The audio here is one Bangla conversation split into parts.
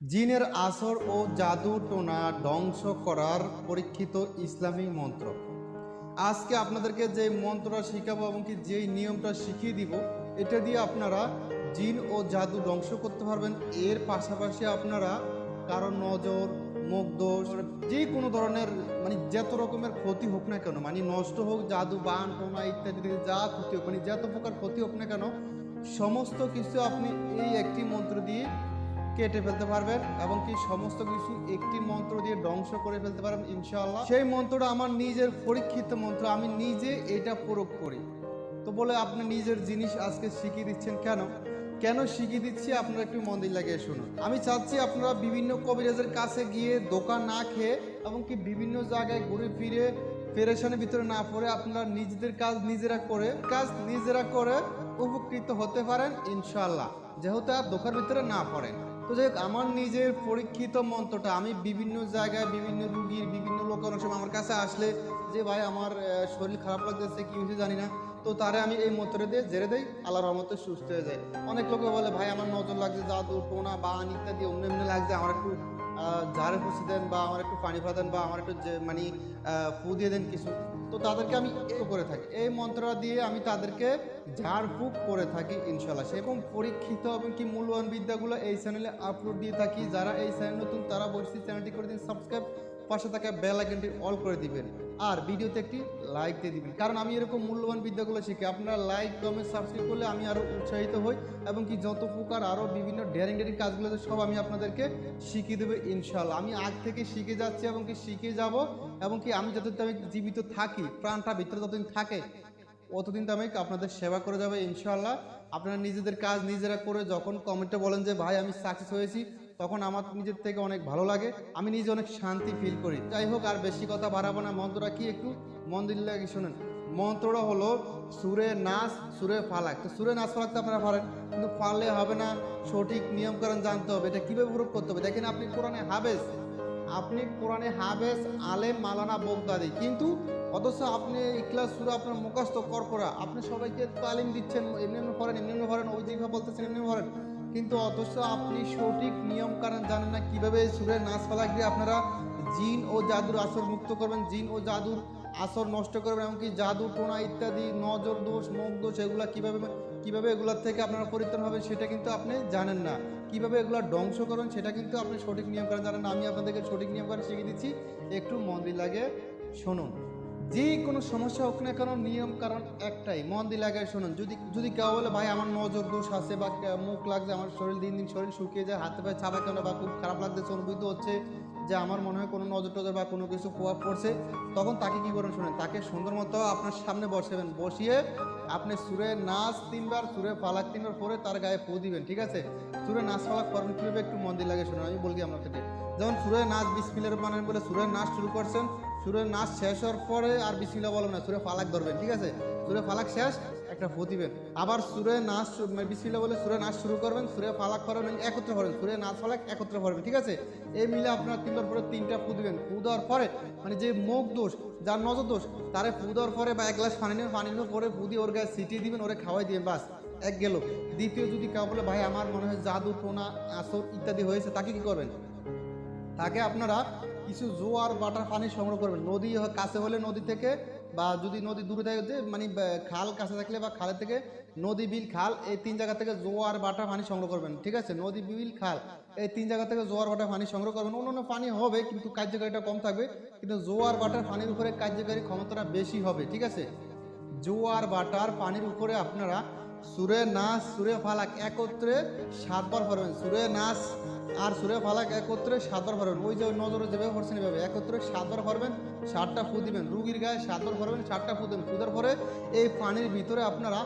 জিনের আসর ও জাদু টোনা ধ্বংস করার পরীক্ষিত ইসলামিক মন্ত্র। আজকে আপনাদেরকে যে মন্ত্রটা শিখাবো এবং কি যেই নিয়মটা শিখিয়ে দিব, এটা দিয়ে আপনারা জিন ও জাদু ধ্বংস করতে পারবেন। এর পাশাপাশি আপনারা কারও নজর, মুখ দোষ, যে কোনো ধরনের মানে যত রকমের ক্ষতি হোক না কেন মানে নষ্ট হোক, জাদু, বান, টোনা ইত্যাদি যা ক্ষতি হোক মানে যত প্রকার ক্ষতি হোক না কেন, সমস্ত কিছু আপনি এই একটি মন্ত্র দিয়ে কেটে ফেলতে পারবেন এবং কি সমস্ত কিছু একটি মন্ত্র দিয়ে ধ্বংস করে ফেলতে পারবেন, ইনশাআল্লাহ। সেই মন্ত্রটা আমার নিজের পরীক্ষিত মন্ত্র, আমি নিজে এটা প্রয়োগ করি। তো বলে আপনি নিজের জিনিস আজকে শিখিয়ে দিচ্ছেন কেন? কেন শিখিয়ে দিচ্ছি? আপনারা একটু মন্দির লাগিয়ে শুনুন। আমি চাচ্ছি আপনারা বিভিন্ন কবিরাজের কাছে গিয়ে দোকান না খেয়ে এবং কি বিভিন্ন জায়গায় ঘুরে ফিরে পেরেশানের ভিতরে না পড়ে আপনারা নিজেদের কাজ নিজেরা করে, কাজ নিজেরা করে উপকৃত হতে পারেন, ইনশাআল্লাহ। যেহেতু আর দোকার ভিতরে না পড়েন তো যাই আমার নিজের পরীক্ষিত মন্ত্রটা, আমি বিভিন্ন জায়গায় বিভিন্ন রুগীর, বিভিন্ন লোক অনেক সময় আমার কাছে আসলে যে, ভাই, আমার শরীর খারাপ লাগতেছে, কি হয়েছে জানি না। তো তারে আমি এই মন্ত্রটা দিয়ে জেরে দেই আল্লাহ রহমতে সুস্থ হয়ে যায়। অনেক লোকে বলে, ভাই, আমার নজর লাগছে জাদু, টোনা বা ইত্যাদি অন্য এমনি লাগছে, আমার একটু ঝাড়ে ফুসি দেন বা আমার একটু পানি ফা দেন বা আমার একটু যে- মানে ফু দিয়ে দেন কিছু, তো তাদেরকে আমি করে থাকি। এই মন্ত্রটা দিয়ে আমি তাদেরকে ঝাড়ফুঁক করে থাকি ইনশাল্লাহ এবং পরীক্ষিত এবং কি মূল্যবান বিদ্যাগুলো এই চ্যানেলে আপলোড দিয়ে থাকি। যারা এই চ্যানেল নতুন, তারা বলছি চ্যানেলটি করে দিন সাবস্ক্রাইব পাশে থাকা বেল আইকনটি অল করে দিবেন। আর ভিডিওতে একটি লাইক দিয়ে দিবেন। কারণ আমি এরকম মূল্যবান বিদ্যাগুলো শিখি। আপনারা লাইক কমেন্ট সাবস্ক্রাইব করলে আমি আরও উৎসাহিত হই এবং কি যত প্রকার আরও বিভিন্ন ডেয়ারিং ডেয়ারিং কাজগুলো সব আমি আপনাদেরকে শিখিয়ে দেবো ইনশাল্লাহ আমি আগ থেকে শিখে যাচ্ছি এবং কি শিখে যাব এবং কি আমি যতদিন আমি জীবিত থাকি, প্রাণটা ভিতরে যতদিন থাকে, অতদিন তো আমি আপনাদের সেবা করে যাবে ইনশাল্লাহ আপনারা নিজেদের কাজ নিজেরা করে যখন কমেন্টে বলেন যে, ভাই, আমি সাকসেস হয়েছি। তখন আমার নিজের থেকে অনেক ভালো লাগে। আমি নিজে অনেক শান্তি ফিল করি। যাই হোক, আর বেশি কথা বাড়াবো না। মন্ত্রটা কি একটু? মন্দির লাগে শোনেন। মন্ত্রটা হলো সুরে নাচ, সুরে ফালাক। তো সুরে নাচ ফালাক তো আপনারা পারেন, কিন্তু পারলে হবে না। সঠিক নিয়মকানুন জানতে হবে। এটা কীভাবে প্রয়োগ করতে হবে? দেখেন আপনি কোরআনে হাবেজ আপনি কোরআনে হাবেজ আলেম, মালানা বোগদাদি কিন্তু অথচ আপনি ইকলাস সুরা আপনার মুখস্থ, কর করা। আপনি সবাইকে তালিম দিচ্ছেন, এমনি এমনি করেন এমনি এমনি করেন ওই দিকে বলতেছেন, এমনি করেন কিন্তু অথচ আপনি সঠিক নিয়ম কারণ জানেন না কীভাবে সুরের নাচ ফালাক দিয়ে আপনারা জিন ও জাদুর আসর মুক্ত করবেন, জিন ও জাদুর আসর নষ্ট করবেন, এমনকি জাদু, টোনা ইত্যাদি, নজর দোষ, মুখ দোষ, এগুলা কীভাবে কীভাবে এগুলোর থেকে আপনারা পরিত্রাণ হবেন সেটা কিন্তু আপনি জানেন না। কীভাবে এগুলো ধ্বংস করবেন সেটা কিন্তু আপনি সঠিক নিয়ম কারণ জানেন না। আমি আপনাদেরকে সঠিক নিয়ম কারণ শিখিয়ে দিচ্ছি। একটু মন্দির লাগে, শুনুন। যে কোনো সমস্যা হোক না কেন, নিয়ম কারণ একটাই, মন দিয়ে লাগায় শুনুন। যদি যদি কেউ বলে, ভাই, আমার নজর দোষ আছে বা মুখ লাগছে, আমার শরীর দিন দিন শরীর শুকিয়ে যায়, হাতে পায়ে চাপা কেন বা খুব খারাপ লাগতেছে অনুভূত হচ্ছে, যে আমার মনে হয় কোনো নজর টজর বা কোনো কিছু প্রভাব পড়ছে, তখন তাকে কি করেন শুনেন, তাকে সুন্দর মতো আপনার সামনে বসাবেন। বসিয়ে আপনি সুরে নাচ তিনবার, সুরে পালাক তিনবার, পরে তার গায়ে ফু দিবেন, ঠিক আছে? সুরে নাচ পালাক করবেন কীভাবে একটু মন দিয়ে লাগে শুনুন, আমি বলি আপনাকে যেমন সুরে নাচ বিসমিলের বানান বলে সুরের নাচ শুরু করছেন সুরের নাচ শেষ হওয়ার পরে আর বিসমিল্লা বলবেন না, সুরে ফালাক ধরবেন, ঠিক আছে? সুরে ফালাক শেষ, একটা ফু আবার সুরে নাচ মানে বিসমিল্লা বলে সুরে নাচ শুরু করবেন, সুরে ফালাক করবেন, একত্রে পড়বেন সুরে নাচ ফালাক একত্রে পড়বেন ঠিক আছে? এই মিলে আপনার তিনবার পরে তিনটা ফু দিবেন ফু দেওয়ার পরে মানে যে মুখ দোষ, যার নজর দোষ, তারে ফু দেওয়ার পরে বা এক গ্লাস পানি নেবেন পানি নেওয়ার পরে ফু দিয়ে ওর গায়ে ছিটিয়ে দিবেন, ওরে খাওয়াই দিবেন বাস, এক গেল। দ্বিতীয় যদি কেউ বলে, ভাই, আমার মনে হয় জাদু, টোনা, আসর ইত্যাদি হয়েছে, তাকে কি করবেন? তাকে আপনারা কিছু জোয়ার, বাটার পানি সংগ্রহ করবেন। নদী কাছে হলে নদী থেকে বা যদি নদী দূরে থাকে, যে মানে খাল কাছে থাকলে বা খালের থেকে নদী, বিল, খাল, এই তিন জায়গা থেকে জোয়ার, বাটার পানি সংগ্রহ করবেন, ঠিক আছে? নদী, বিল, খাল, এই তিন জায়গা থেকে জোয়ার, বাটার পানি সংগ্রহ করবেন। অন্যান্য পানি হবে, কিন্তু কার্যকারিতা কম থাকবে, কিন্তু জোয়ার, বাটার পানির উপরে কার্যকারী ক্ষমতাটা বেশি হবে, ঠিক আছে? জোয়ার, বাটার পানির উপরে আপনারা সুরে নাচ, সুরে ফালাক একত্রে সাতবার পড়বেন সুরে নাচ আর সুরে ফালাক একত্রে সাতবার পড়বেন ওই যে ওই নজরে যেভাবে পড়ছেন এভাবে। একত্রে সাতবার পড়বেন ষাটটা ফু দিবেন। রুগীর গায়ে সাতবার পড়বেন ষাটটা ফু দেবেন ফুদার পরে এই পানির ভিতরে আপনারা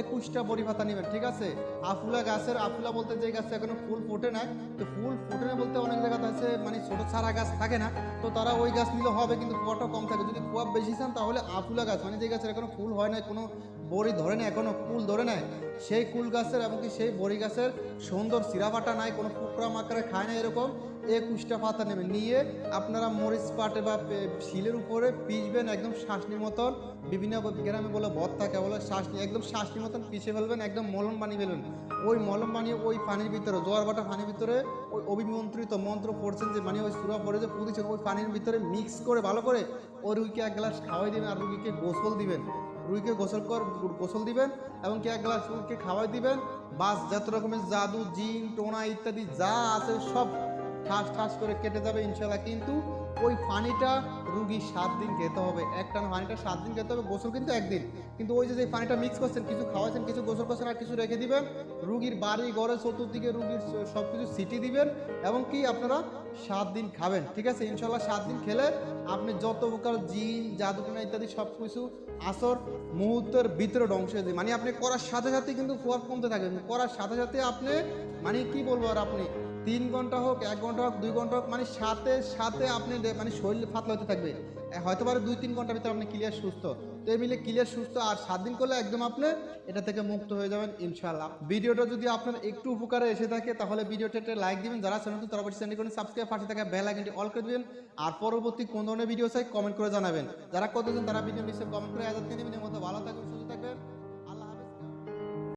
একুশটা বড়ি পাতা নেবেন, ঠিক আছে? আফুলা গাছের, আফুলা বলতে যে গাছে এখনও ফুল ফোটে না তো ফুল ফোটে না বলতে অনেক জায়গাতে আছে মানে ছোট চারা গাছ থাকে না, তো তারা ওই গাছ নিলে হবে, কিন্তু কুয়াটা কম থাকে। যদি কুয়া বেশি চান তাহলে আফুলা গাছ মানে যে গাছের এখনও ফুল হয় না কোনো বড়ি ধরে নেয়, এখনও কুল ধরে নেয়। সেই কুল গাছের এমনকি সেই বড়ি গাছের সুন্দর সিরাপাটা নাই, কোনো কুকরা মাকড়ে খায় না এরকম। একুশটা পাতা নেবেন নিয়ে আপনারা মরিচ পাটে বা শিলের উপরে পিসবেন একদম শাঁসনির মতন। বিভিন্ন গ্রামে বলে ভত্তাকে বলে শাঁসনি, একদম শাঁসনির মতন পিষে ফেলবেন, একদম মলম বানিয়ে ফেলবেন। ওই মলম বানিয়ে ওই পানির ভিতরে, জোয়ার বাটা পানির ভিতরে ওই অভিমন্ত্রিত মন্ত্র পড়ছেন যে মানে ওই সুরা পড়ে যে পুঁতেছেন, ওই পানির ভিতরে মিক্স করে ভালো করে ওই রুগীকে এক গ্লাস খাওয়াই দিবেন আর রুগীকে গোসল দিবেন। রুগীকে গোসল কর, গোসল দিবেন এবং কে এক গ্লাস রুইকে খাওয়াই দিবেন। বাস, যত রকমের জাদু, জিন, টোনা ইত্যাদি যা আছে সব ঠাস ঠাস করে কেটে যাবে ইনশাল্লাহ কিন্তু ওই পানিটা রুগী সাত দিন খেতে হবে। একটা পানিটা সাত দিন খেতে হবে, গোসল কিন্তু একদিন। কিন্তু ওই যে পানিটা মিক্স করছেন, কিছু খাওয়াচ্ছেন কিছু গোসল করছেন আর কিছু রেখে দিবেন, রুগীর বাড়ি ঘরে চতুর্দিকে রুগীর সব কিছু সিটি দিবেন এবং কি আপনারা সাত দিন খাবেন, ঠিক আছে? ইনশাল্লাহ সাত দিন খেলে আপনি যত প্রকার জিন জাদুটনা ইত্যাদি সব কিছু আসর মুহূর্তের ভিতরে ধ্বংস হয়ে মানে আপনি করার সাথে সাথে কিন্তু প্রভাব কমতে থাকবে করার সাথে সাথে আপনি মানে কি বলব আর আপনি তিন ঘণ্টা হোক, এক ঘণ্টা হোক, দুই ঘণ্টা হোক মানে সাথে সাথে আপনি মানে শরীর পাতলা হতে থাকবে। হয়তো পারে দুই, তিন ঘণ্টার ভিতরে আপনি ক্লিয়ার সুস্থ। তো এই মিলে ক্লিয়ার সুস্থ, আর সাত দিন করলে একদম আপনি এটা থেকে মুক্ত হয়ে যাবেন ইনশাল্লাহ ভিডিওটা যদি আপনার একটু উপকারে এসে থাকে, তাহলে ভিডিওটা একটা লাইক দিবেন, যারা চ্যানেলটি তারা চ্যানেল করুন সাবস্ক্রাইব পাশে থাকা বেল আইকনটি অল করে দিবেন, আর পরবর্তী কোন ধরনের ভিডিও চাই কমেন্ট করে জানাবেন। যারা কতজন, তারা ভিডিও নিশ্চয় কমেন্ট করে আজাদ দিন মতো ভালো থাকবেন, সুস্থ থাকবেন।